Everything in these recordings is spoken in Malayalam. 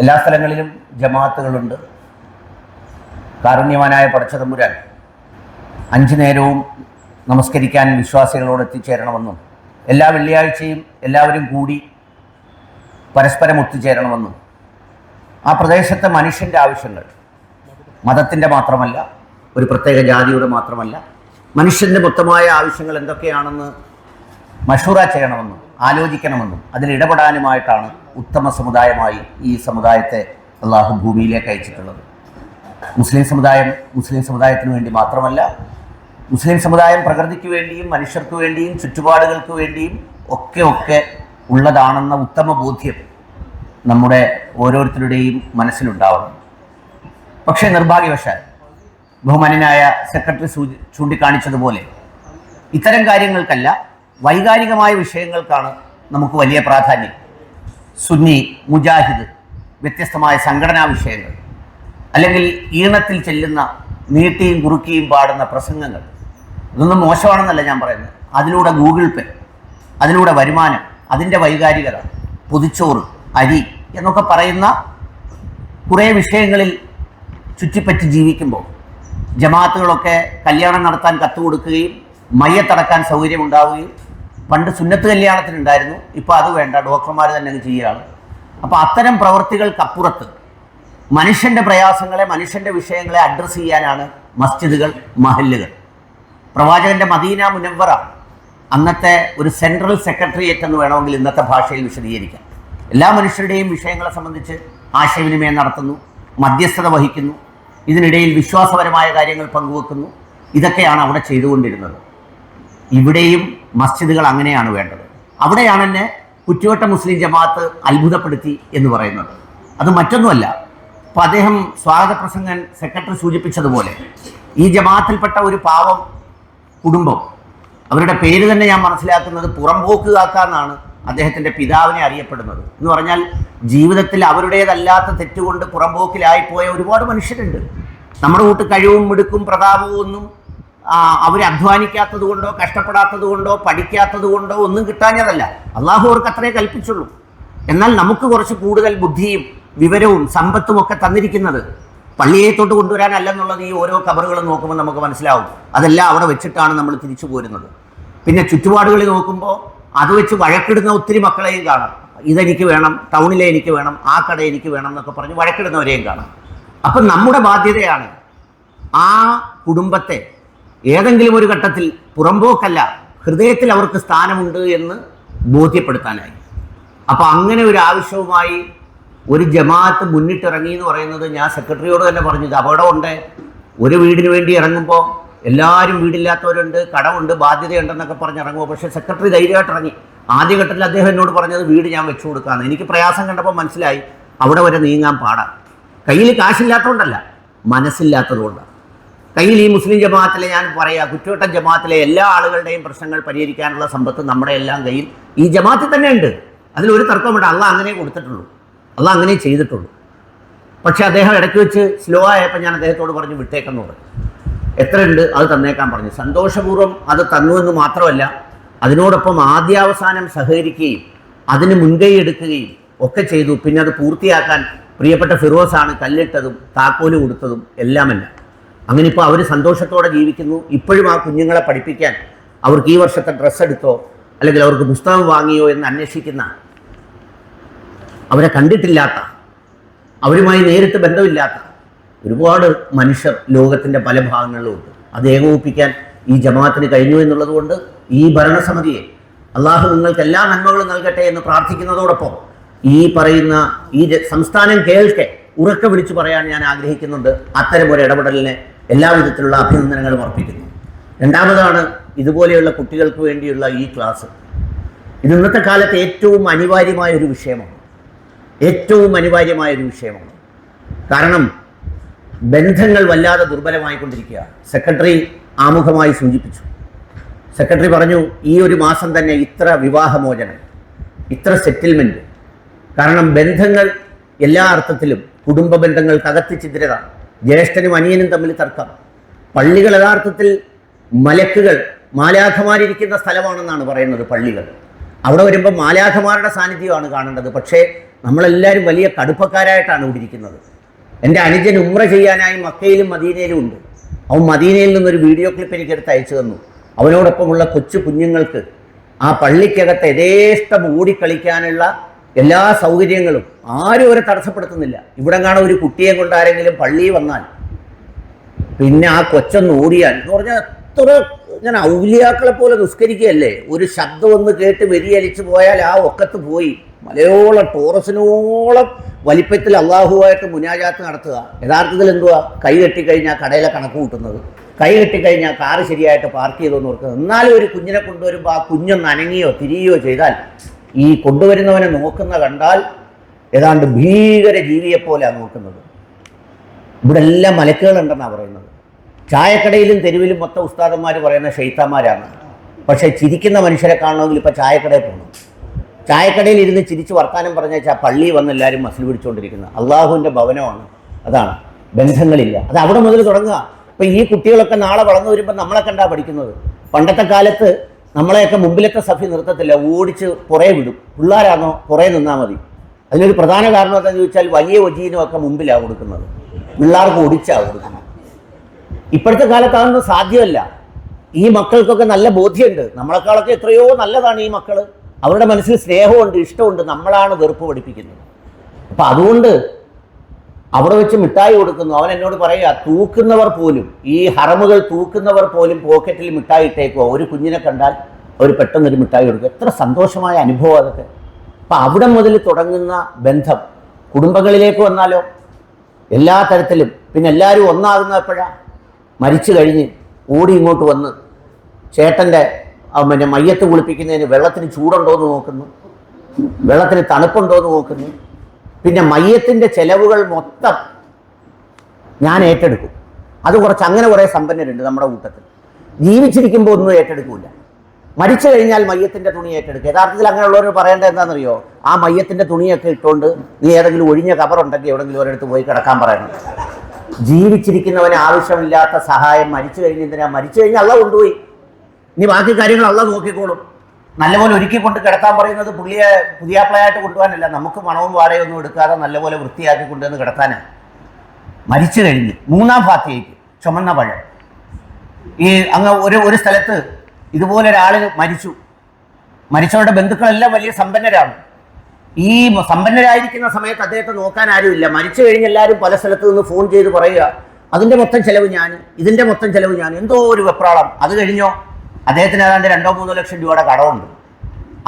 എല്ലാ സ്ഥലങ്ങളിലും ജമാഅത്തുകളുണ്ട്. കാരുണ്യവാനായ പടച്ചതമ്പുരാൻ അഞ്ചു നേരവും നമസ്കരിക്കാൻ വിശ്വാസികളോട് എത്തിച്ചേരണമെന്നും എല്ലാ വെള്ളിയാഴ്ചയും എല്ലാവരും കൂടി പരസ്പരം ഒത്തുചേരണമെന്നും ആ പ്രദേശത്തെ മനുഷ്യന്റെ ആവശ്യങ്ങൾ മതത്തിന്റെ മാത്രമല്ല ഒരു പ്രത്യേക ജാതിയുടെ മാത്രമല്ല മനുഷ്യന്റെ മൊത്തമായ ആവശ്യങ്ങൾ എന്തൊക്കെയാണെന്ന് മഷൂറ ചെയ്യണമെന്നും ആലോചിക്കണമെന്നും അതിൽ ഇടപെടാനുമായിട്ടാണ് ഉത്തമ സമുദായമായി ഈ സമുദായത്തെ അള്ളാഹു ഭൂമിയിലേക്ക് അയച്ചിട്ടുള്ളത്. മുസ്ലിം സമുദായം മുസ്ലിം സമുദായത്തിന് വേണ്ടി മാത്രമല്ല മുസ്ലിം സമുദായം പ്രകൃതിക്ക് വേണ്ടിയും മനുഷ്യർക്ക് വേണ്ടിയും ചുറ്റുപാടുകൾക്ക് വേണ്ടിയും ഒക്കെ ഒക്കെ ഉള്ളതാണെന്ന ഉത്തമ ബോധ്യം നമ്മുടെ ഓരോരുത്തരുടെയും മനസ്സിലുണ്ടാവണം. പക്ഷേ നിർഭാഗ്യവശാൽ ബഹുമാനനായ സെക്രട്ടറി സൂചി ചൂണ്ടിക്കാണിച്ചതുപോലെ ഇത്തരം കാര്യങ്ങൾക്കല്ല വൈകാരികമായ വിഷയങ്ങൾക്കാണ് നമുക്ക് വലിയ പ്രാധാന്യം. സുന്നി മുജാഹിദ് വ്യത്യസ്തമായ സംഘടനാ വിഷയങ്ങൾ. അല്ലെങ്കിൽ ഈണത്തിൽ ചെല്ലുന്ന നീട്ടിയും കുറുക്കിയും പാടുന്ന പ്രസംഗങ്ങൾ. ഇതൊന്നും മോശമാണെന്നല്ല ഞാൻ പറയുന്നത്. അതിലൂടെ ഗൂഗിൾ പേ അതിലൂടെ വരുമാനം അതിന്റെ വൈകാരികത പൊതിച്ചോറ് അരി എന്നൊക്കെ പറയുന്ന കുറേ വിഷയങ്ങളിൽ ചുറ്റിപ്പറ്റി ജീവിക്കുമ്പോൾ ജമാഅത്തുകളൊക്കെ കല്യാണം നടത്താൻ കത്ത് കൊടുക്കുകയും മയ്യത്തടക്കാൻ സൗകര്യമുണ്ടാവുകയും പണ്ട് സുന്നത്ത് കല്യാണത്തിനുണ്ടായിരുന്നു. ഇപ്പോൾ അത് വേണ്ട. ഡോക്ടർമാർ തന്നെ അത് ചെയ്യുകയാണ്. അപ്പോൾ അത്തരം പ്രവൃത്തികൾക്കപ്പുറത്ത് മനുഷ്യന്റെ പ്രയാസങ്ങളെ മനുഷ്യന്റെ വിഷയങ്ങളെ അഡ്രസ്സ് ചെയ്യാനാണ് മസ്ജിദുകൾ മഹല്ലുകൾ. പ്രവാചകന്റെ മദീന മുനവറ അന്നത്തെ ഒരു സെൻട്രൽ സെക്രട്ടേറിയറ്റ് എന്ന് വേണമെങ്കിൽ ഇന്നത്തെ ഭാഷയിൽ വിശദീകരിക്കാം. എല്ലാ മനുഷ്യരുടെയും വിഷയങ്ങളെ സംബന്ധിച്ച് ആശയവിനിമയം നടത്തുന്നു മധ്യസ്ഥത വഹിക്കുന്നു ഇതിനിടയിൽ വിശ്വാസപരമായ കാര്യങ്ങൾ പങ്കുവെക്കുന്നു. ഇതൊക്കെയാണ് അവിടെ ചെയ്തുകൊണ്ടിരുന്നത്. ഇവിടെയും മസ്ജിദുകൾ അങ്ങനെയാണ് വേണ്ടത്. അവിടെയാണ് എന്നെ കുറ്റിവട്ട മുസ്ലിം ജമാഅത്ത് അത്ഭുതപ്പെടുത്തി എന്ന് പറയുന്നത്. അത് മറ്റൊന്നുമല്ല അപ്പോൾ അദ്ദേഹം സ്വാഗത പ്രസംഗൻ സെക്രട്ടറി സൂചിപ്പിച്ചതുപോലെ ഈ ജമാഅത്തിൽപ്പെട്ട ഒരു പാവം കുടുംബം അവരുടെ പേര് തന്നെ ഞാൻ മനസ്സിലാക്കുന്നത് പുറംപോക്കുകാക്ക എന്നാണ് അദ്ദേഹത്തിന്റെ പിതാവിനെ അറിയപ്പെടുന്നത്. എന്ന് പറഞ്ഞാൽ ജീവിതത്തിൽ അവരുടേതല്ലാത്ത തെറ്റുകൊണ്ട് പുറംപോക്കിലായിപ്പോയ ഒരുപാട് മനുഷ്യരുണ്ട്. നമ്മുടെ കൂട്ട് കഴിവും മിടുക്കും പ്രതാപവും ഒന്നും അവർ അധ്വാനിക്കാത്തത് കൊണ്ടോ കഷ്ടപ്പെടാത്തത് കൊണ്ടോ പഠിക്കാത്തത് കൊണ്ടോ ഒന്നും കിട്ടാഞ്ഞതല്ല. അള്ളാഹു അവർക്ക് അത്രേ കൽപ്പിച്ചുള്ളൂ. എന്നാൽ നമുക്ക് കുറച്ച് കൂടുതൽ ബുദ്ധിയും വിവരവും സമ്പത്തും ഒക്കെ തന്നിരിക്കുന്നത് പള്ളിയെ തൊട്ട് കൊണ്ടുവരാനല്ലെന്നുള്ളത് ഈ ഓരോ കബറുകളും നോക്കുമ്പോൾ നമുക്ക് മനസ്സിലാവും. അതെല്ലാം അവിടെ വെച്ചിട്ടാണ് നമ്മൾ തിരിച്ചു പോരുന്നത്. പിന്നെ ചുറ്റുപാടുകളിൽ നോക്കുമ്പോൾ അത് വെച്ച് വഴക്കിടുന്ന ഒത്തിരി മക്കളെയും കാണാം. ഇതെനിക്ക് വേണം ടൗണിലെ എനിക്ക് വേണം ആ കട എനിക്ക് വേണം എന്നൊക്കെ പറഞ്ഞ് വഴക്കിടുന്നവരെയും കാണാം. അപ്പം നമ്മുടെ ബാധ്യതയാണ് ആ കുടുംബത്തെ ഏതെങ്കിലും ഒരു ഘട്ടത്തിൽ പുറമ്പോക്കല്ല ഹൃദയത്തിൽ അവർക്ക് സ്ഥാനമുണ്ട് എന്ന് ബോധ്യപ്പെടുത്താനായി. അപ്പോൾ അങ്ങനെ ഒരു ആവശ്യവുമായി ഒരു ജമാഅത്ത് മുന്നിട്ടിറങ്ങി എന്ന് പറയുന്നത് ഞാൻ സെക്രട്ടറിയോട് തന്നെ പറഞ്ഞത് അപകടമുണ്ട് ഒരു വീടിന് വേണ്ടി ഇറങ്ങുമ്പോൾ എല്ലാവരും വീടില്ലാത്തവരുണ്ട് കടമുണ്ട് ബാധ്യതയുണ്ടെന്നൊക്കെ പറഞ്ഞ് ഇറങ്ങുമ്പോൾ പക്ഷേ സെക്രട്ടറി ധൈര്യമായിട്ട് ഇറങ്ങി. ആദ്യഘട്ടത്തിൽ അദ്ദേഹം എന്നോട് പറഞ്ഞത് വീട് ഞാൻ വെച്ചു കൊടുക്കാമെന്ന് എനിക്ക് പ്രയാസം കണ്ടപ്പോൾ മനസ്സിലായി അവിടെ വരെ നീങ്ങാൻ പാടാം. കയ്യിൽ കാശില്ലാത്തതുകൊണ്ടല്ല മനസ്സില്ലാത്തതുകൊണ്ടാണ് കയ്യിൽ ഈ മുസ്ലിം ജമാഅത്തിലെ ഞാൻ പറയാ കുറ്റവട്ടം ജമാഅത്തിലെ എല്ലാ ആളുകളുടെയും പ്രശ്നങ്ങൾ പരിഹരിക്കാനുള്ള സമ്പത്ത് നമ്മുടെ എല്ലാം കയ്യിൽ ഈ ജമാഅത്തിൽ തന്നെ ഉണ്ട്. അതിലൊരു തർക്കമുണ്ട് അള്ള അങ്ങനെ കൊടുത്തിട്ടുള്ളൂ. അള്ള അങ്ങനെ ചെയ്തിട്ടുള്ളൂ. പക്ഷെ അദ്ദേഹം ഇടയ്ക്ക് വെച്ച് സ്ലോ ആയപ്പോൾ ഞാൻ അദ്ദേഹത്തോട് പറഞ്ഞു വിട്ടേക്കെന്ന് പറഞ്ഞു. എത്രയുണ്ട്? അത് തന്നേക്കാൻ പറഞ്ഞു. സന്തോഷപൂർവം അത് തന്നു എന്ന് മാത്രമല്ല അതിനോടൊപ്പം ആദ്യാവസാനം സഹകരിക്കുകയും അതിന് മുൻകൈ എടുക്കുകയും ഒക്കെ ചെയ്തു. പിന്നെ അത് പൂർത്തിയാക്കാൻ പ്രിയപ്പെട്ട ഫിറോസാണ് കല്ലിട്ടതും താക്കോൽ കൊടുത്തതും എല്ലാമല്ല. അങ്ങനെ ഇപ്പോൾ അവർ സന്തോഷത്തോടെ ജീവിക്കുന്നു. ഇപ്പോഴും ആ കുഞ്ഞുങ്ങളെ പഠിപ്പിക്കാൻ അവർക്ക് ഈ വർഷത്തെ ഡ്രസ്സ് എടുത്തോ അല്ലെങ്കിൽ അവർക്ക് പുസ്തകം വാങ്ങിയോ എന്ന് അന്വേഷിക്കുന്ന അവരെ കണ്ടിട്ടില്ലാത്ത അവരുമായി നേരിട്ട് ബന്ധമില്ലാത്ത ഒരുപാട് മനുഷ്യർ ലോകത്തിന്റെ പല ഭാഗങ്ങളിലുമുണ്ട് അത് ഏകോപിപ്പിക്കാൻ ഈ ജമാഅത്തിന് കഴിഞ്ഞു എന്നുള്ളത് കൊണ്ട് ഈ ഭരണസമിതിയെ അള്ളാഹു നിങ്ങൾക്ക് എല്ലാ നന്മകളും നൽകട്ടെ എന്ന് പ്രാർത്ഥിക്കുന്നതോടൊപ്പം ഈ പറയുന്ന ഈ സംസ്ഥാനം കേൾക്കെ ഉറക്കെ വിളിച്ചു പറയാൻ ഞാൻ ആഗ്രഹിക്കുന്നുണ്ട്. അത്തരം ഒരു ഇടപെടലിന് എല്ലാവിധത്തിലുള്ള അഭിനന്ദനങ്ങളും അർപ്പിക്കുന്നു. രണ്ടാമതാണ് ഇതുപോലെയുള്ള കുട്ടികൾക്ക് വേണ്ടിയുള്ള ഈ ക്ലാസ്. ഇത് ഇന്നത്തെ കാലത്ത് ഏറ്റവും അനിവാര്യമായ ഒരു വിഷയമാണ്. ഏറ്റവും അനിവാര്യമായ ഒരു വിഷയമാണ്. കാരണം ബന്ധങ്ങൾ വല്ലാതെ ദുർബലമായിക്കൊണ്ടിരിക്കുക. സെക്രട്ടറി ആമുഖമായി സൂചിപ്പിച്ചു. സെക്രട്ടറി പറഞ്ഞു ഈ ഒരു മാസം തന്നെ ഇത്ര വിവാഹമോചനം ഇത്ര സെറ്റിൽമെന്റ് കാരണം ബന്ധങ്ങൾ എല്ലാ അർത്ഥത്തിലും കുടുംബ ബന്ധങ്ങൾ തകത്തി ചിദ്രത ജ്യേഷ്ഠനും അനിയനും തമ്മിൽ തർക്കം. പള്ളികൾ യഥാർത്ഥത്തിൽ മലക്കുകൾ മാലാഖമാരിരിക്കുന്ന സ്ഥലമാണെന്നാണ് പറയുന്നത് പള്ളികൾ. അവിടെ വരുമ്പോൾ മാലാഖമാരുടെ സാന്നിധ്യമാണ് കാണേണ്ടത്. പക്ഷേ നമ്മളെല്ലാവരും വലിയ കടുപ്പക്കാരായിട്ടാണ് ഇവിടെ ഇരിക്കുന്നത്. എന്റെ അനുജൻ ഉമ്ര ചെയ്യാനായി മക്കയിലും മദീനയിലും ഉണ്ട്. അവൻ മദീനയിൽ നിന്നൊരു വീഡിയോ ക്ലിപ്പ് എനിക്കെടുത്ത് അയച്ചു തന്നു. അവനോടൊപ്പമുള്ള കൊച്ചു കുഞ്ഞുങ്ങൾക്ക് ആ പള്ളിക്കകത്ത് യഥേഷ്ടം ഓടിക്കളിക്കാനുള്ള എല്ലാ സൗകര്യങ്ങളും ആരും അവരെ തടസ്സപ്പെടുത്തുന്നില്ല. ഇവിടെ കാണാൻ ഒരു കുട്ടിയെ കൊണ്ട് ആരെങ്കിലും പള്ളിയിൽ വന്നാൽ. പിന്നെ ആ കൊച്ചൊന്ന് ഓടിയാൽ എന്ന് പറഞ്ഞാൽ എത്ര ഞാൻ ഔലിയാക്കളെ പോലെ നിസ്കരിക്കുകയല്ലേ? ഒരു ശബ്ദം ഒന്ന് കേട്ട് വെരിയലിച്ചു പോയാൽ ആ ഒക്കത്ത് പോയി. മലയോളം ടോറസിനോളം വലിപ്പത്തിൽ അള്ളാഹുവായിട്ട് മുനാജാത്ത് നടത്തുക. യഥാർത്ഥത്തിൽ എന്തുവാ? കൈ കെട്ടിക്കഴിഞ്ഞാൽ കടയിലെ കണക്ക് കൂട്ടുന്നത്. കൈ കെട്ടിക്കഴിഞ്ഞാൽ കാറ് ശരിയായിട്ട് പാർക്ക് ചെയ്തോന്ന് ഓർക്കുന്നത്. എന്നാലും ഒരു കുഞ്ഞിനെ കൊണ്ടുവരുമ്പോൾ ആ കുഞ്ഞൊന്ന് അനങ്ങിയോ തിരിയോ ചെയ്താൽ ഈ കൊണ്ടുവരുന്നവനെ നോക്കുന്ന കണ്ടാൽ ഏതാണ്ട് ഭീകര ജീവിയെപ്പോലെയാണ് നോക്കുന്നത്. ഇവിടെ എല്ലാം മലക്കുകളുണ്ടെന്നാണ് പറയുന്നത്. ചായക്കടയിലും തെരുവിലും മൊത്തം ഉസ്താദന്മാർ പറയുന്ന ഷെയ്ത്താന്മാരാണ്. പക്ഷേ ചിരിക്കുന്ന മനുഷ്യരെ കാണണമെങ്കിൽ ഇപ്പം ചായക്കടയിൽ പോകണം ചായക്കടയിൽ ഇരുന്ന് ചിരിച്ച് വർത്താനം പറഞ്ഞ വെച്ചാൽ പള്ളി വന്ന് എല്ലാവരും മസിൽ പിടിച്ചുകൊണ്ടിരിക്കുന്നത് അള്ളാഹുവിന്റെ ഭവനമാണ്. അതാണ്. ബന്ധങ്ങളില്ല. അത് അവിടെ മുതൽ തുടങ്ങുക. ഇപ്പം ഈ കുട്ടികളൊക്കെ നാളെ വളർന്നു വരുമ്പോൾ നമ്മളെ കണ്ടാ പഠിക്കുന്നത്. പണ്ടത്തെ കാലത്ത് നമ്മളെയൊക്കെ മുമ്പിലത്തെ സഫി നിർത്തത്തില്ല ഓടിച്ച് പുറേ വിടും. പിള്ളേരാണോ പുറേ നിന്നാൽ മതി. അതിനൊരു പ്രധാന കാരണം എന്താണെന്ന് ചോദിച്ചാൽ വലിയ ഒജീനും ഒക്കെ മുമ്പിലാണ് കൊടുക്കുന്നത്. പിള്ളേർക്ക് ഒടിച്ചാണ് കൊടുക്കുന്നത്. ഇപ്പോഴത്തെ കാലത്ത് അതൊന്നും സാധ്യമല്ല. ഈ മക്കൾക്കൊക്കെ നല്ല ബോധ്യമുണ്ട്. നമ്മളെക്കാളൊക്കെ എത്രയോ നല്ലതാണ് ഈ മക്കൾ അവരുടെ മനസ്സിൽ സ്നേഹമുണ്ട് ഇഷ്ടമുണ്ട്. നമ്മളാണ് വെറുപ്പ് പഠിപ്പിക്കുന്നത്. അപ്പം അതുകൊണ്ട് അവിടെ വെച്ച് മിഠായി കൊടുക്കുന്നു. അവൻ എന്നോട് പറയുക തൂക്കുന്നവർ പോലും ഈ ഹറമുകൾ തൂക്കുന്നവർ പോലും പോക്കറ്റിൽ മിഠായി ഇട്ടേക്കുക ഒരു കുഞ്ഞിനെ കണ്ടാൽ അവർ പെട്ടെന്നൊരു മിഠായി കൊടുക്കും എത്ര സന്തോഷമായ അനുഭവം അതൊക്കെ. അപ്പം അവിടെ മുതൽ തുടങ്ങുന്ന ബന്ധം കുടുംബങ്ങളിലേക്ക് വന്നാലോ? എല്ലാ തരത്തിലും. പിന്നെ എല്ലാവരും ഒന്നാകുന്ന എപ്പോഴാണ് മരിച്ചു കഴിഞ്ഞ് ഓടി ഇങ്ങോട്ട് വന്ന് ചേട്ടന്റെ പിന്നെ മയ്യത്ത് കുളിപ്പിക്കുന്നതിന് വെള്ളത്തിന് ചൂടുണ്ടോ എന്ന് നോക്കുന്നു. വെള്ളത്തിന് തണുപ്പുണ്ടോ എന്ന് നോക്കുന്നു. പിന്നെ മയ്യത്തിന്റെ ചെലവുകൾ മൊത്തം ഞാൻ ഏറ്റെടുക്കും. അത് കുറച്ച് അങ്ങനെ കുറേ സമ്പന്നരുണ്ട് നമ്മുടെ കൂട്ടത്തിൽ. ജീവിച്ചിരിക്കുമ്പോൾ ഒന്നും ഏറ്റെടുക്കില്ല മരിച്ചു കഴിഞ്ഞാൽ മയ്യത്തിന്റെ തുണി ഏറ്റെടുക്കുക യഥാർത്ഥത്തിൽ അങ്ങനെയുള്ളവർ പറയേണ്ടത് എന്താണെന്നറിയോ? ആ മയ്യത്തിന്റെ തുണിയൊക്കെ ഇട്ടുകൊണ്ട് നീ ഏതെങ്കിലും ഒഴിഞ്ഞ കവറുണ്ടെങ്കിൽ എവിടെങ്കിലും ഒരിടത്ത് പോയി കിടക്കാൻ പറയണം. ജീവിച്ചിരിക്കുന്നവന് ആവശ്യമില്ലാത്ത സഹായം മരിച്ചു കഴിഞ്ഞ് എന്തിനാ? മരിച്ചു കഴിഞ്ഞാൽ അള്ള കൊണ്ടുപോയി. ഇനി ബാക്കി കാര്യങ്ങൾ അള്ള നോക്കിക്കോളും. നല്ലപോലെ ഒരുക്കി കൊണ്ട് കിടത്താൻ പറയുന്നത് പുള്ളിയെ പുതിയാപ്പിളയായിട്ട് കൊണ്ടുപോകാനല്ല. നമുക്ക് മണവും വാടകയൊന്നും എടുക്കാതെ നല്ലപോലെ വൃത്തിയാക്കി കൊണ്ടുവന്ന് കിടത്താനാണ് മരിച്ചു കഴിഞ്ഞ് മൂന്നാം ഭാഗത്തേക്ക് ചുമന്ന പഴം. ഈ അങ്ങ് ഒരു ഒരു സ്ഥലത്ത് ഇതുപോലെ ഒരാൾ മരിച്ചു. മരിച്ചവരുടെ ബന്ധുക്കളെല്ലാം വലിയ സമ്പന്നരാണ്. ഈ സമ്പന്നരായിരിക്കുന്ന സമയത്ത് അദ്ദേഹത്തെ നോക്കാൻ ആരുമില്ല മരിച്ചു കഴിഞ്ഞ് എല്ലാവരും പല സ്ഥലത്ത് നിന്ന് ഫോൺ ചെയ്ത് പറയുക അതിന്റെ മൊത്തം ചെലവ് ഞാൻ ഇതിന്റെ മൊത്തം ചെലവ് ഞാൻ എന്തോ ഒരു വെപ്രാളം. അത് കഴിഞ്ഞോ? അദ്ദേഹത്തിന് ഏതാണ്ട് രണ്ടോ മൂന്നോ ലക്ഷം രൂപയുടെ കടമുണ്ട്.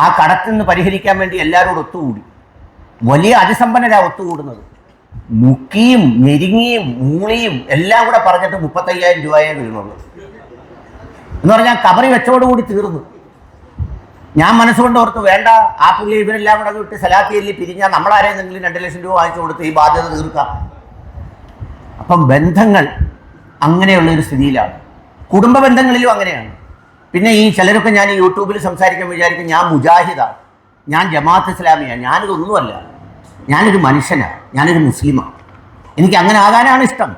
ആ കടത്തിൽ നിന്ന് പരിഹരിക്കാൻ വേണ്ടി എല്ലാവരോടും ഒത്തുകൂടി. വലിയ അതിസമ്പന്നരാണ് ഒത്തുകൂടുന്നത്. മുക്കിയും ഞെരുങ്ങിയും മൂളിയും എല്ലാം കൂടെ പറഞ്ഞിട്ട് മുപ്പത്തയ്യായിരം രൂപയേ വീണുള്ളൂ എന്ന് പറഞ്ഞാൽ കബറി വെച്ചോടുകൂടി തീർന്നു. ഞാൻ മനസ്സുകൊണ്ട് ഓർത്ത് വേണ്ട ആ പുള്ളി ഇവരെല്ലാം കൂടെ വിട്ട് സലാത്തിയല്ലി പിരിഞ്ഞാൽ നമ്മളാരെന്തെങ്കിലും രണ്ട് ലക്ഷം രൂപ വാങ്ങിച്ചു കൊടുത്ത് ഈ ബാധ്യത തീർക്കാം. അപ്പം ബന്ധങ്ങൾ അങ്ങനെയുള്ള ഒരു സ്ഥിതിയിലാണ്. കുടുംബ ബന്ധങ്ങളിലും അങ്ങനെയാണ്. പിന്നെ ഈ ചിലരൊക്കെ ഞാൻ യൂട്യൂബിൽ സംസാരിക്കാൻ വിചാരിക്കും ഞാൻ മുജാഹിദാണ് ഞാൻ ജമാഅത്ത് ഇസ്ലാമിയാണ് ഞാനിതൊന്നുമല്ല ഞാനൊരു മനുഷ്യനാണ് ഞാനൊരു മുസ്ലിമാണ് എനിക്ക് അങ്ങനെ ആകാനാണ് ഇഷ്ടം.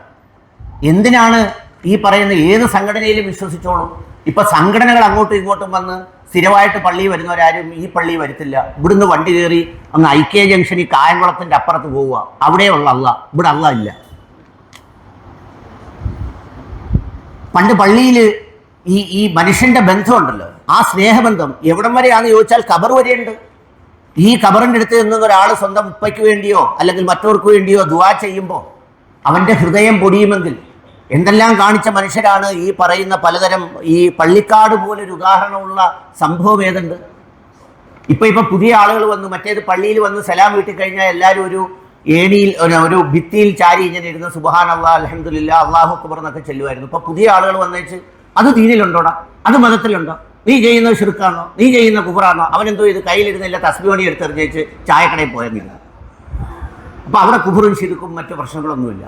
എന്തിനാണ് ഈ പറയുന്ന ഏത് സംഘടനയിലും വിശ്വസിച്ചോളും? ഇപ്പൊ സംഘടനകൾ അങ്ങോട്ടും ഇങ്ങോട്ടും വന്ന് സ്ഥിരമായിട്ട് പള്ളിയിൽ വരുന്നവരാരും ഈ പള്ളിയിൽ വരുത്തില്ല. ഇവിടുന്ന് വണ്ടി കയറി അങ്ങ് ഐക്യ ഈ കായംകുളത്തിന്റെ അപ്പുറത്ത് പോവുക. അവിടെയുള്ള അള്ള. ഇവിടെ അള്ള ഇല്ല. പണ്ട് പള്ളിയിൽ ഈ ഈ മനുഷ്യന്റെ ബന്ധമുണ്ടല്ലോ. ആ സ്നേഹബന്ധം എവിടം വരെയാണെന്ന് ചോദിച്ചാൽ കബർ വരെയുണ്ട്. ഈ കബറിന്റെ അടുത്ത് നിന്ന് ഒരാൾ സ്വന്തം ഉപ്പയ്ക്ക് വേണ്ടിയോ അല്ലെങ്കിൽ മറ്റവർക്ക് വേണ്ടിയോ ദുവാ ചെയ്യുമ്പോൾ അവന്റെ ഹൃദയം പൊടിയുമെങ്കിൽ എന്തെല്ലാം കാണിച്ച മനുഷ്യരാണ് ഈ പറയുന്ന പലതരം ഈ പള്ളിക്കാട് പോലൊരു ഉദാഹരണമുള്ള സംഭവം ഏതുണ്ട്? ഇപ്പൊ ഇപ്പം പുതിയ ആളുകൾ വന്നു മറ്റേത് പള്ളിയിൽ വന്ന് സലാം വീട്ടിൽ കഴിഞ്ഞാൽ എല്ലാവരും ഒരു ഏണിയിൽ ഒരു- ഭിത്തിയിൽ ചാരി ഇങ്ങനെ ഇരുന്ന് സുബാൻ അള്ളാഹ് അലഹമുല്ല അള്ളാഹു അക്ബർ എന്നൊക്കെ ചെല്ലുമായിരുന്നു ഇപ്പം പുതിയ ആളുകൾ വന്നേച്ച് അത് ദീനിലുണ്ടോടാ? അത് മതത്തിലുണ്ടോ? നീ ചെയ്യുന്ന ഷിർക്കാണോ നീ ചെയ്യുന്ന കുബറാണോ അവനെന്തോ ഇത് കയ്യിലിരുന്നില്ല തസ്ബിമണി എടുത്തെറിഞ്ഞേച്ച് ചായക്കടയിൽ പോയെന്നില്ല. അപ്പോൾ അവിടെ കുബറും ശിരുക്കും മറ്റു പ്രശ്നങ്ങളൊന്നുമില്ല.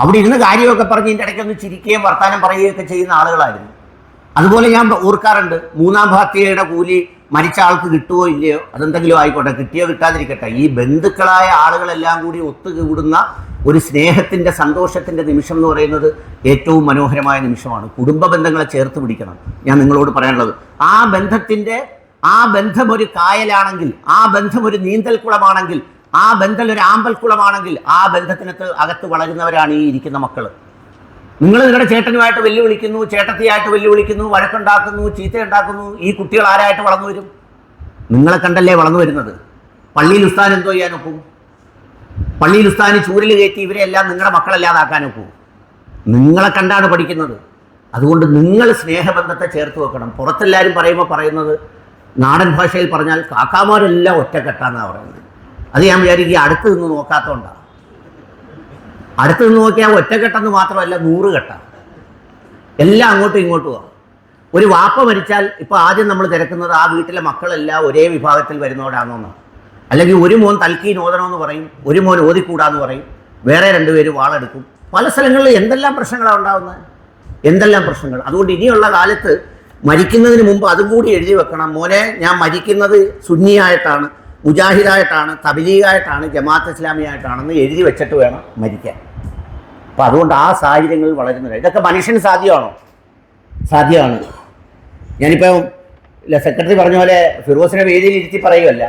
അവിടെ ഇരുന്ന് കാര്യമൊക്കെ പറഞ്ഞ് ഇതിന്റെ ഇടയ്ക്കൊന്ന് ചിരിക്കുകയും വർത്തമാനം പറയുകയൊക്കെ ചെയ്യുന്ന ആളുകളായിരുന്നു. അതുപോലെ ഞാൻ ഓർക്കാറുണ്ട് മൂന്നാം ഭാത്യയുടെ കൂലി മരിച്ച ആൾക്ക് കിട്ടുമോ ഇല്ലയോ? അതെന്തെങ്കിലും ആയിക്കോട്ടെ. കിട്ടിയോ കിട്ടാതിരിക്കട്ടെ. ഈ ബന്ധുക്കളായ ആളുകളെല്ലാം കൂടി ഒത്തുകൂടുന്ന ഒരു സ്നേഹത്തിന്റെ സന്തോഷത്തിന്റെ നിമിഷം എന്ന് പറയുന്നത് ഏറ്റവും മനോഹരമായ നിമിഷമാണ്. കുടുംബ ബന്ധങ്ങളെ ചേർത്ത് പിടിക്കണം. ഞാൻ നിങ്ങളോട് പറയാനുള്ളത്. ആ ബന്ധത്തിന്റെ ആ ബന്ധം ഒരു കായലാണെങ്കിൽ ആ ബന്ധം ഒരു നീന്തൽക്കുളമാണെങ്കിൽ ആ ബന്ധം ഒരു ആമ്പൽക്കുളമാണെങ്കിൽ ആ ബന്ധത്തിനകത്ത് അകത്ത് വളരുന്നവരാണ് ഈ ഇരിക്കുന്ന മക്കൾ നിങ്ങൾ നിങ്ങളുടെ ചേട്ടനുമായിട്ട് വെല്ലുവിളിക്കുന്നു ചേട്ടത്തിയായിട്ട് വെല്ലുവിളിക്കുന്നു വഴക്കുണ്ടാക്കുന്നു ചീത്തയുണ്ടാക്കുന്നു. ഈ കുട്ടികൾ ആരായിട്ട് വളർന്നു വരും? നിങ്ങളെ കണ്ടല്ലേ വളർന്നു വരുന്നത്? പള്ളിയിൽ ഉസ്താൻ എന്തോ ചെയ്യാൻ ഒക്കും പള്ളിയിൽ ഉസ്താന് ചൂരൽ കയറ്റി ഇവരെല്ലാം നിങ്ങളുടെ മക്കളല്ലാതാക്കാൻ ഒക്കൂ നിങ്ങളെ കണ്ടാണ് പഠിക്കുന്നത്. അതുകൊണ്ട് നിങ്ങൾ സ്നേഹബന്ധത്തെ ചേർത്ത് വെക്കണം. പുറത്തെല്ലാവരും പറയുമ്പോൾ പറയുന്നത് നാടൻ ഭാഷയിൽ പറഞ്ഞാൽ കാക്കാമാരെല്ലാം ഒറ്റക്കെട്ടാന്നാണ് പറയുന്നത്. അത് ഞാൻ വിചാരിക്കുക അടുത്ത് നിന്ന് നോക്കാത്തതുകൊണ്ടാണ് അടുത്ത് നിന്ന് നോക്കിയാൽ ഒറ്റക്കെട്ടെന്ന് മാത്രമല്ല നൂറ് കെട്ടാണ് എല്ലാം അങ്ങോട്ടും ഇങ്ങോട്ടും ആണ് ഒരു വാപ്പ മരിച്ചാൽ ഇപ്പോൾ ആദ്യം നമ്മൾ തിരക്കുന്നത് ആ വീട്ടിലെ മക്കളെല്ലാം ഒരേ വിഭാഗത്തിൽ വരുന്നവരാണെന്നാണ് അല്ലെങ്കിൽ ഒരു മോൻ തൽക്കീൻ ഓതണമെന്ന് പറയും ഒരു മോൻ ഓതിക്കൂടാന്ന് പറയും വേറെ രണ്ടുപേര് വാളെടുക്കും. പല സ്ഥലങ്ങളിൽ എന്തെല്ലാം പ്രശ്നങ്ങളാണ് ഉണ്ടാകുന്നത് എന്തെല്ലാം പ്രശ്നങ്ങൾ? അതുകൊണ്ട് ഇനിയുള്ള കാലത്ത് മരിക്കുന്നതിന് മുമ്പ് അതും കൂടി എഴുതി വെക്കണം. മോനെ ഞാൻ മരിക്കുന്നത് സുന്നിയായിട്ടാണ് മുജാഹിദായിട്ടാണ് തബലീഗായിട്ടാണ് ജമാഅത്ത് ഇസ്ലാമിയായിട്ടാണെന്ന് എഴുതി വെച്ചിട്ട് വേണം മരിക്കാൻ. അപ്പം അതുകൊണ്ട് ആ സാഹചര്യങ്ങളിൽ വളരുന്നില്ല. ഇതൊക്കെ മനുഷ്യന് സാധ്യമാണോ? സാധ്യമാണ്. ഞാനിപ്പോൾ സെക്രട്ടറി പറഞ്ഞ പോലെ ഫിറോസിനെ വേദിയിൽ ഇരുത്തി പറയുമല്ല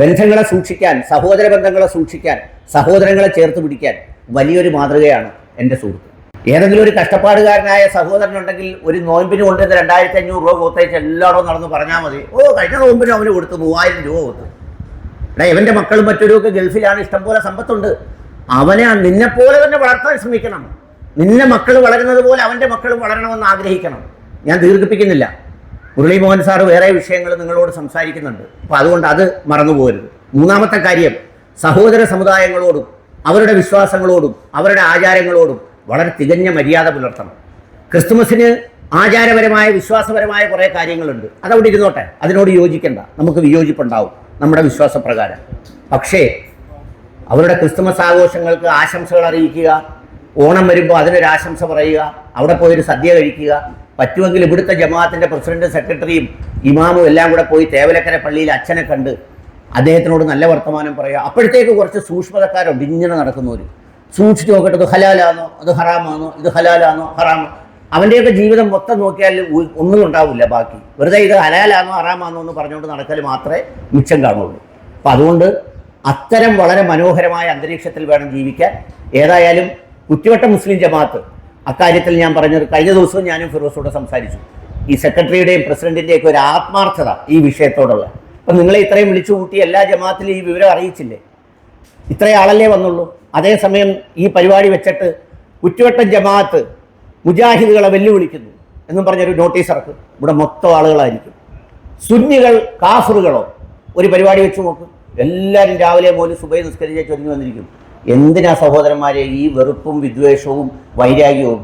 ബന്ധങ്ങളെ സൂക്ഷിക്കാൻ സഹോദര ബന്ധങ്ങളെ സൂക്ഷിക്കാൻ സഹോദരങ്ങളെ ചേർത്ത് പിടിക്കാൻ വലിയൊരു മാതൃകയാണ് എന്റെ സുഹൃത്ത്. ഏതെങ്കിലും ഒരു കഷ്ടപ്പാടുകാരനായ സഹോദരനുണ്ടെങ്കിൽ ഒരു നോയമ്പിന് കൊണ്ടുവന്ന് രണ്ടായിരത്തി അഞ്ഞൂറ് രൂപ കൊടുത്തേച്ച് എല്ലായിടവും നടന്ന് പറഞ്ഞാൽ മതി. ഓ കഴിഞ്ഞ നോമ്പിന് അവന് കൊടുത്തു മൂവായിരം രൂപ കൊടുത്തു എടാ ഇവന്റെ മക്കളും മറ്റൊരുമൊക്കെ ഗൾഫിലാണ്. ഇഷ്ടംപോലെ സമ്പത്തുണ്ട്. അവനെ നിന്നെ പോലെ തന്നെ വളർത്താൻ ശ്രമിക്കണം. നിന്നെ മക്കൾ വളരുന്നത് പോലെ അവന്റെ മക്കൾ വളരണമെന്ന് ആഗ്രഹിക്കണം. ഞാൻ ദീർഘിപ്പിക്കുന്നില്ല. മുരളീമോഹൻ സാറ് വേറെ വിഷയങ്ങൾ നിങ്ങളോട് സംസാരിക്കുന്നുണ്ട്. അപ്പോൾ അതുകൊണ്ട് അത് മറന്നുപോകരുത് മൂന്നാമത്തെ കാര്യം സഹോദര സമുദായങ്ങളോടും അവരുടെ വിശ്വാസങ്ങളോടും അവരുടെ ആചാരങ്ങളോടും വളരെ തികഞ്ഞ മര്യാദ പുലർത്തണം. ക്രിസ്തുമസിന് ആചാരപരമായ വിശ്വാസപരമായ കുറേ കാര്യങ്ങളുണ്ട്. അതവിടെ ഇരുന്നോട്ടെ. അതിനോട് യോജിക്കണ്ട. നമുക്ക് വിയോജിപ്പുണ്ടാവും. നമ്മുടെ വിശ്വാസപ്രകാരം. പക്ഷേ അവരുടെ ക്രിസ്തുമസ് ആഘോഷങ്ങൾക്ക് ആശംസകൾ അറിയിക്കുക. ഓണം വരുമ്പോൾ അതിനൊരു ആശംസ പറയുക. അവിടെ പോയൊരു സദ്യ കഴിക്കുക. പറ്റുമെങ്കിൽ ഇവിടുത്തെ ജമാഅത്തിന്റെ പ്രസിഡന്റും സെക്രട്ടറിയും ഇമാമും എല്ലാം കൂടെ പോയി തേവലക്കര പള്ളിയിൽ അച്ഛനെ കണ്ട് അദ്ദേഹത്തിനോട് നല്ല വർത്തമാനം പറയുക. അപ്പോഴത്തേക്ക് കുറച്ച് സൂക്ഷ്മതക്കാരുണ്ട്. ഇങ്ങനെ നടക്കുന്നവർ സൂക്ഷിച്ച് നോക്കട്ടെ. ഇത് ഹലാലാണോ അത് ഹറാമാണോ ഇത് ഹലാലാണോ ഹറാമോ. അവന്റെയൊക്കെ ജീവിതം മൊത്തം നോക്കിയാൽ ഒന്നും ഉണ്ടാവില്ല ബാക്കി. വെറുതെ ഇത് ഹലാലാണോ ഹറാമാണോ എന്ന് പറഞ്ഞുകൊണ്ട് നടക്കൽ മാത്രമേ മിച്ചം കാണുള്ളൂ. അപ്പം അതുകൊണ്ട് അത്തരം വളരെ മനോഹരമായ അന്തരീക്ഷത്തിൽ വേണം ജീവിക്കാൻ. ഏതായാലും കുറ്റിവട്ട മുസ്ലിം ജമാഅത്ത് അക്കാര്യത്തിൽ ഞാൻ പറഞ്ഞത് കഴിഞ്ഞ ദിവസവും ഞാനും ഫിറോസോട് സംസാരിച്ചു. ഈ സെക്രട്ടറിയുടെയും പ്രസിഡന്റിന്റെയും ഒക്കെ ഒരു ആത്മാർത്ഥത ഈ വിഷയത്തോടുള്ള. അപ്പം നിങ്ങളെ ഇത്രയും വിളിച്ചു കൂട്ടി എല്ലാ ജമാഅത്തിലും ഈ വിവരം അറിയിച്ചില്ലേ? ഇത്രയും ആളല്ലേ വന്നുള്ളൂ. അതേസമയം ഈ പരിപാടി വെച്ചിട്ട് കുറ്റുവട്ടം ജമാഅത്ത് മുജാഹിദുകളെ വെല്ലുവിളിക്കുന്നു എന്നും പറഞ്ഞൊരു നോട്ടീസ് ഇറക്കും. ഇവിടെ മൊത്തം ആളുകളായിരിക്കും. സുന്നികൾ കാഫറുകളോ ഒരു പരിപാടി വെച്ച് നോക്കും. എല്ലാവരും രാവിലെ പോലും സുബൈ നിസ്കരിച്ച് ചൊരിഞ്ഞു വന്നിരിക്കും. എന്തിനാ സഹോദരന്മാരെ ഈ വെറുപ്പും വിദ്വേഷവും വൈരാഗ്യവും?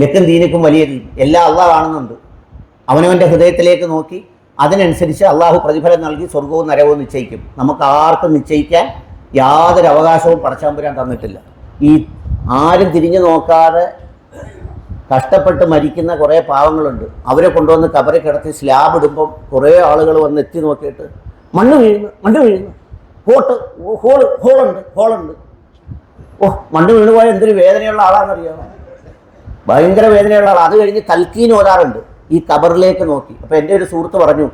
ലക്കും ദീനക്കും വലിയ എല്ലാം അള്ളാഹ് കാണുന്നുണ്ട് അവനവന്റെ ഹൃദയത്തിലേക്ക് നോക്കി അതിനനുസരിച്ച് അള്ളാഹു പ്രതിഫലം നൽകി സ്വർഗവും നരകവും നിശ്ചയിക്കും. നമുക്ക് ആർക്കും നിശ്ചയിക്കാൻ യാതൊരു അവകാശവും പടച്ചാമ്പുരാൻ തന്നിട്ടില്ല. ഈ ആരും തിരിഞ്ഞു നോക്കാതെ കഷ്ടപ്പെട്ട് മരിക്കുന്ന കുറേ പാവങ്ങളുണ്ട്. അവരെ കൊണ്ടുവന്ന് കബറി കിടത്തി സ്ലാബ് ഇടുമ്പം കുറേ ആളുകൾ വന്ന് എത്തി നോക്കിയിട്ട് മണ്ണ് വീഴുന്നു മണ്ണ് വീഴുന്നു. Hot whole ഹോളുണ്ട് ഹോളുണ്ട്. ഓ മണ്ണ് വീണ് പോയാൽ എന്തൊരു വേദനയുള്ള ആളാണെന്നറിയാമോ ഭയങ്കര വേദനയുള്ള ആളാണ് അത് കഴിഞ്ഞ് തൽക്കീൻ ഓതാറുണ്ട് ഈ കബറിലേക്ക് നോക്കി. അപ്പോൾ എന്റെ ഒരു സുഹൃത്ത് പറഞ്ഞു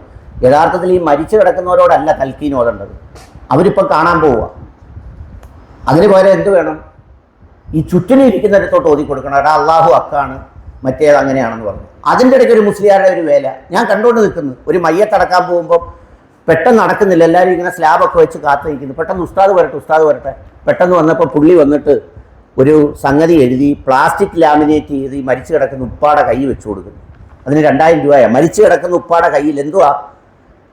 യഥാർത്ഥത്തിൽ ഈ മരിച്ചു കിടക്കുന്നവരോടല്ല തൽക്കീൻ ഓതേണ്ടത്. അവരിപ്പം കാണാൻ പോവുക. അതിന് പകരം എന്ത് വേണം? ഈ ചുറ്റിനും ഇരിക്കുന്നിടത്തോട്ട് ഓതി കൊടുക്കണം എടാ അള്ളാഹു അക്കാണ്. മറ്റേത് അങ്ങനെയാണെന്ന് പറഞ്ഞു. അതിന്റെ ഇടയ്ക്ക് ഒരു മുസ്ലിയാരുടെ ഒരു വേല. ഞാൻ കണ്ടുകൊണ്ട് നിൽക്കുന്നു. ഒരു മയ്യത്തടക്കാൻ പോകുമ്പോൾ പെട്ടെന്ന് നടക്കുന്നില്ല. എല്ലാവരും ഇങ്ങനെ സ്ലാബൊക്കെ വെച്ച് കാത്തു നിൽക്കുന്നു. പെട്ടെന്ന് ഉസ്താദ് വരട്ടെ ഉസ്താദ് വരട്ടെ. പെട്ടെന്ന് വന്നപ്പോൾ പുള്ളി വന്നിട്ട് ഒരു സംഗതി എഴുതി പ്ലാസ്റ്റിക് ലാമിനേറ്റ് ചെയ്ത് ഈ മരിച്ചു കിടക്കുന്ന ഉപ്പാടെ കൈ വെച്ച് കൊടുക്കുന്നു. അതിന് രണ്ടായിരം രൂപയാണ് മരിച്ചു കിടക്കുന്ന ഉപ്പാടെ കയ്യിൽ എന്തുവാ?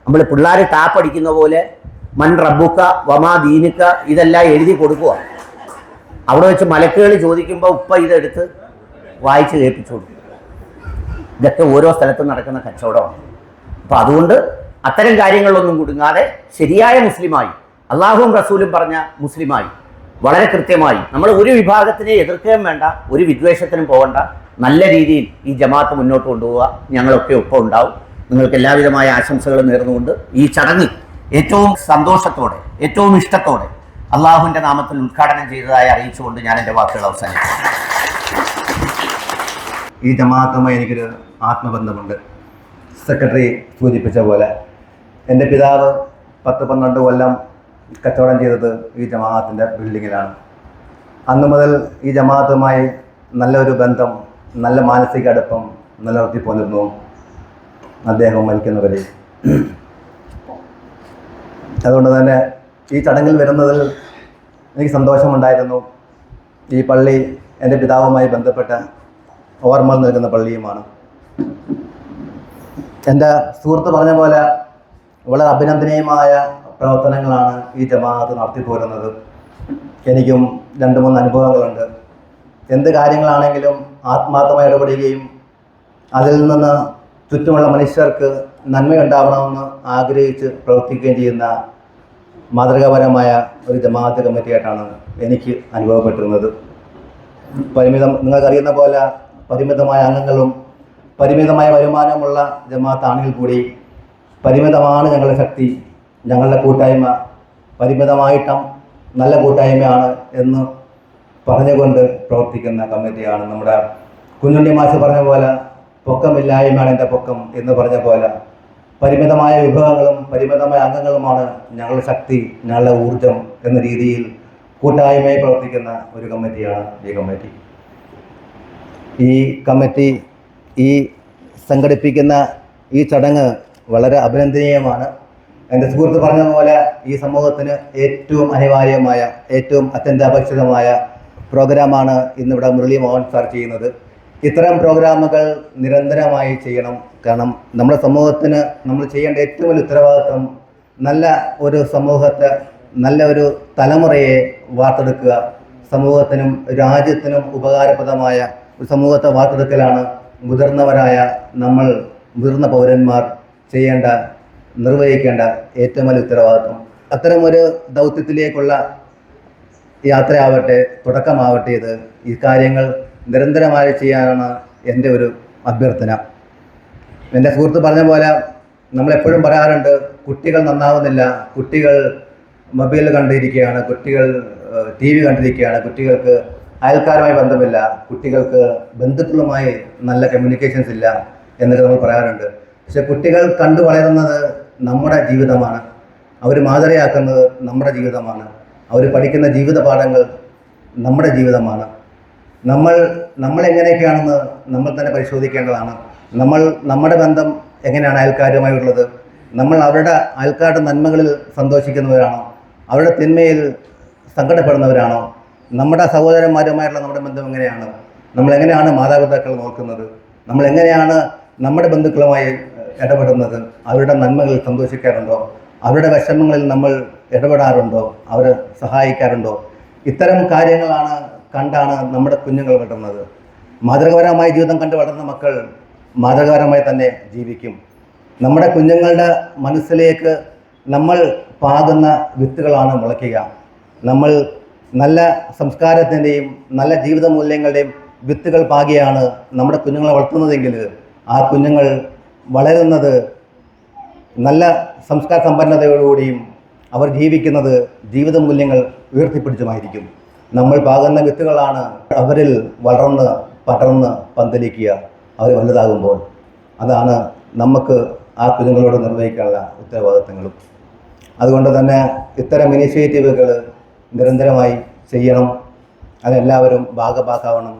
നമ്മൾ പിള്ളേർ ടാപ്പ് അടിക്കുന്ന പോലെ മൺ റബ്ബുക്ക വമാ ദീനിക്ക ഇതെല്ലാം എഴുതി കൊടുക്കുക അവിടെ വെച്ച് മലക്കുകൾ ചോദിക്കുമ്പോൾ ഉപ്പ ഇതെടുത്ത് വായിച്ച് കേൾപ്പിച്ചു കൊടുക്കും. ഇതൊക്കെ ഓരോ സ്ഥലത്തും നടക്കുന്ന കച്ചവടമാണ്. അപ്പം അതുകൊണ്ട് അത്തരം കാര്യങ്ങളിലൊന്നും കുടുങ്ങാതെ ശരിയായ മുസ്ലിമായി അള്ളാഹുവും റസൂലും പറഞ്ഞ മുസ്ലിമായി വളരെ കൃത്യമായി നമ്മൾ ഒരു വിഭാഗത്തിനെ എതിർക്കുകയും വേണ്ട ഒരു വിദ്വേഷത്തിനും പോകണ്ട നല്ല രീതിയിൽ ഈ ജമാഅത്ത് മുന്നോട്ട് കൊണ്ടുപോവുക ഞങ്ങളൊക്കെ ഒപ്പം ഉണ്ടാവും. നിങ്ങൾക്ക് എല്ലാവിധമായ ആശംസകളും നേർന്നുകൊണ്ട് ഈ ചടങ്ങ് ഏറ്റവും സന്തോഷത്തോടെ ഏറ്റവും ഇഷ്ടത്തോടെ അള്ളാഹുവിന്റെ നാമത്തിൽ ഉദ്ഘാടനം ചെയ്തതായി അറിയിച്ചുകൊണ്ട് ഞാൻ എന്റെ വാക്കുകൾ അവസാനിക്കും ഈ ജമാഅത്തുമായി എനിക്കൊരു ആത്മബന്ധമുണ്ട്. സെക്രട്ടറി സൂചിപ്പിച്ച പോലെ എന്റെ പിതാവ് പത്ത് പന്ത്രണ്ട് കൊല്ലം കച്ചവടം ചെയ്തത് ഈ ജമാഅത്തിന്റെ ബിൽഡിങ്ങിലാണ്. അന്നു മുതൽ ഈ ജമാഅത്തുമായി നല്ലൊരു ബന്ധം നല്ല മാനസിക അടുപ്പം നിലനിർത്തി പോന്നിരുന്നു അദ്ദേഹം മരിക്കുന്നവരെ അതുകൊണ്ട് തന്നെ ഈ ചടങ്ങിൽ വരുന്നതിൽ എനിക്ക് സന്തോഷമുണ്ടായിരുന്നു. ഈ പള്ളി എന്റെ പിതാവുമായി ബന്ധപ്പെട്ട ഓർമ്മ നൽകുന്ന പള്ളിയുമാണ്. എന്റെ സുഹൃത്ത് പറഞ്ഞ പോലെ വളരെ അഭിനന്ദനീയമായ പ്രവർത്തനങ്ങളാണ് ഈ ജമാഅത്ത് നടത്തിപ്പോരുന്നത്. എനിക്കും രണ്ട് മൂന്ന് അനുഭവങ്ങളുണ്ട്. എന്ത് കാര്യങ്ങളാണെങ്കിലും ആത്മാർത്ഥമായി ഇടപെടുകയും അതിൽ നിന്ന് ചുറ്റുമുള്ള മനുഷ്യർക്ക് നന്മയുണ്ടാവണമെന്ന് ആഗ്രഹിച്ച് പ്രവർത്തിക്കുകയും ചെയ്യുന്ന മാതൃകാപരമായ ഒരു ജമാഅത്ത് കമ്മിറ്റിയായിട്ടാണ് എനിക്ക് അനുഭവപ്പെട്ടിരുന്നത്. പരിമിതം നിങ്ങൾക്കറിയുന്ന പോലെ പരിമിതമായ അംഗങ്ങളും പരിമിതമായ വരുമാനമുള്ള ജമാഅത്താണെങ്കിൽ കൂടി പരിമിതമാണ് ഞങ്ങളുടെ ശക്തി ഞങ്ങളുടെ കൂട്ടായ്മ. പരിമിതമായിട്ടും നല്ല കൂട്ടായ്മയാണ് എന്ന് പറഞ്ഞുകൊണ്ട് പ്രവർത്തിക്കുന്ന കമ്മിറ്റിയാണ് നമ്മുടെ കുഞ്ഞുണ്ണി മാഷ് പറഞ്ഞ പോലെ പൊക്കമില്ലായ്മയാണ് എന്റെ പൊക്കം എന്ന് പറഞ്ഞ പോലെ. പരിമിതമായ വിഭവങ്ങളും പരിമിതമായ അംഗങ്ങളുമാണ് ഞങ്ങളുടെ ശക്തി ഞങ്ങളുടെ ഊർജം എന്ന രീതിയിൽ കൂട്ടായ്മയായി പ്രവർത്തിക്കുന്ന ഒരു കമ്മിറ്റിയാണ് ഈ കമ്മിറ്റി. ഈ കമ്മിറ്റി ഈ സംഘടിപ്പിക്കുന്ന ഈ ചടങ്ങ് വളരെ അഭിനന്ദനീയമാണ്. എന്റെ സുഹൃത്ത് പറഞ്ഞ പോലെ ഈ സമൂഹത്തിന് ഏറ്റവും അനിവാര്യമായ ഏറ്റവും അത്യന്താപേക്ഷിതമായ പ്രോഗ്രാമാണ് ഇന്നിവിടെ മുരളി മോഹൻ സാർ ചെയ്യുന്നത്. ഇത്തരം പ്രോഗ്രാമുകൾ നിരന്തരമായി ചെയ്യണം. കാരണം നമ്മുടെ സമൂഹത്തിന് നമ്മൾ ചെയ്യേണ്ട ഏറ്റവും വലിയ ഉത്തരവാദിത്വം നല്ല ഒരു സമൂഹത്തെ നല്ല ഒരു തലമുറയെ വാർത്തെടുക്കുക. സമൂഹത്തിനും രാജ്യത്തിനും ഉപകാരപ്രദമായ ഒരു സമൂഹത്തെ വാർത്തെടുക്കലാണ് മുതിർന്നവരായ നമ്മൾ മുതിർന്ന പൗരന്മാർ ചെയ്യേണ്ട നിർവഹിക്കേണ്ട ഏറ്റവും വലിയ ഉത്തരവാദിത്വം. അത്തരമൊരു ദൗത്യത്തിലേക്കുള്ള യാത്രയാവട്ടെ തുടക്കമാവട്ടെ ഇത് ഈ കാര്യങ്ങൾ നിരന്തരമായി ചെയ്യാനാണ് എന്റെ ഒരു അഭ്യർത്ഥന. എന്റെ സുഹൃത്ത് പറഞ്ഞ പോലെ നമ്മളെപ്പോഴും പറയാറുണ്ട് കുട്ടികൾ നന്നാവുന്നില്ല കുട്ടികൾ മൊബൈൽ കണ്ടിരിക്കുകയാണ് കുട്ടികൾ ടി വി കണ്ടിരിക്കുകയാണ് കുട്ടികൾക്ക് അയൽക്കാരുമായി ബന്ധമില്ല കുട്ടികൾക്ക് ബന്ധുക്കളുമായി നല്ല കമ്മ്യൂണിക്കേഷൻസ് ഇല്ല എന്നൊക്കെ നമ്മൾ പറയാറുണ്ട്. പക്ഷെ കുട്ടികൾ കണ്ടു വളരുന്നത് നമ്മുടെ ജീവിതമാണ്. അവർ മാതൃകയാക്കുന്നത് നമ്മുടെ ജീവിതമാണ്. അവർ പഠിക്കുന്ന ജീവിത പാഠങ്ങൾ നമ്മുടെ ജീവിതമാണ്. നമ്മൾ നമ്മൾ എങ്ങനെയൊക്കെയാണെന്ന് നമ്മൾ തന്നെ പരിശോധിക്കേണ്ടതാണ്. നമ്മൾ നമ്മുടെ ബന്ധം എങ്ങനെയാണ് അയൽക്കാരുമായുള്ളത്? നമ്മൾ അവരുടെ അയൽക്കാരുടെ നന്മകളിൽ സന്തോഷിക്കുന്നവരാണോ? അവരുടെ തിന്മയിൽ സങ്കടപ്പെടുന്നവരാണോ? നമ്മുടെ സഹോദരന്മാരുമായിട്ടുള്ള നമ്മുടെ ബന്ധം എങ്ങനെയാണ്? നമ്മൾ എങ്ങനെയാണ് മാതാപിതാക്കളെ നോക്കുന്നത്? നമ്മൾ എങ്ങനെയാണ് നമ്മുടെ ബന്ധുക്കളുമായി ഇടപെടുന്നത്? അവരുടെ നന്മകളിൽ സന്തോഷിക്കാറുണ്ടോ? അവരുടെ വിഷമങ്ങളിൽ നമ്മൾ ഇടപെടാറുണ്ടോ? അവരെ സഹായിക്കാറുണ്ടോ? ഇത്തരം കാര്യങ്ങളാണ് കണ്ടാണ് നമ്മുടെ കുഞ്ഞുങ്ങൾ വളരുന്നത് മാതൃകപരമായ ജീവിതം കണ്ട് വളർന്ന മക്കൾ മാതൃകപരമായി തന്നെ ജീവിക്കും. നമ്മുടെ കുഞ്ഞുങ്ങളുടെ മനസ്സിലേക്ക് നമ്മൾ പാകുന്ന വിത്തുകളാണ് മുളയ്ക്കുക. നമ്മൾ നല്ല സംസ്കാരത്തിന്റെയും നല്ല ജീവിത മൂല്യങ്ങളുടെയും വിത്തുകൾ പാകിയാണ് നമ്മുടെ കുഞ്ഞുങ്ങളെ വളർത്തുന്നതെങ്കിൽ ആ കുഞ്ഞുങ്ങൾ വളരുന്നത് നല്ല സംസ്കാര സമ്പന്നതയോടുകൂടിയും അവർ ജീവിക്കുന്നത് ജീവിത മൂല്യങ്ങൾ ഉയർത്തിപ്പിടിച്ചുമായിരിക്കും. നമ്മൾ പാകുന്ന വിത്തുകളാണ് അവരിൽ വളർന്ന് പടർന്ന് പന്തലിക്കുക അവർ വലുതാകുമ്പോൾ. അതാണ് നമുക്ക് ആ കുഞ്ഞുങ്ങളോട് നിർവഹിക്കാനുള്ള ഉത്തരവാദിത്തങ്ങളും. അതുകൊണ്ട് തന്നെ ഇത്തരം ഇനീഷ്യേറ്റീവുകൾ നിരന്തരമായി ചെയ്യണം. അതെല്ലാവരും ഭാഗഭാക്കാവണം.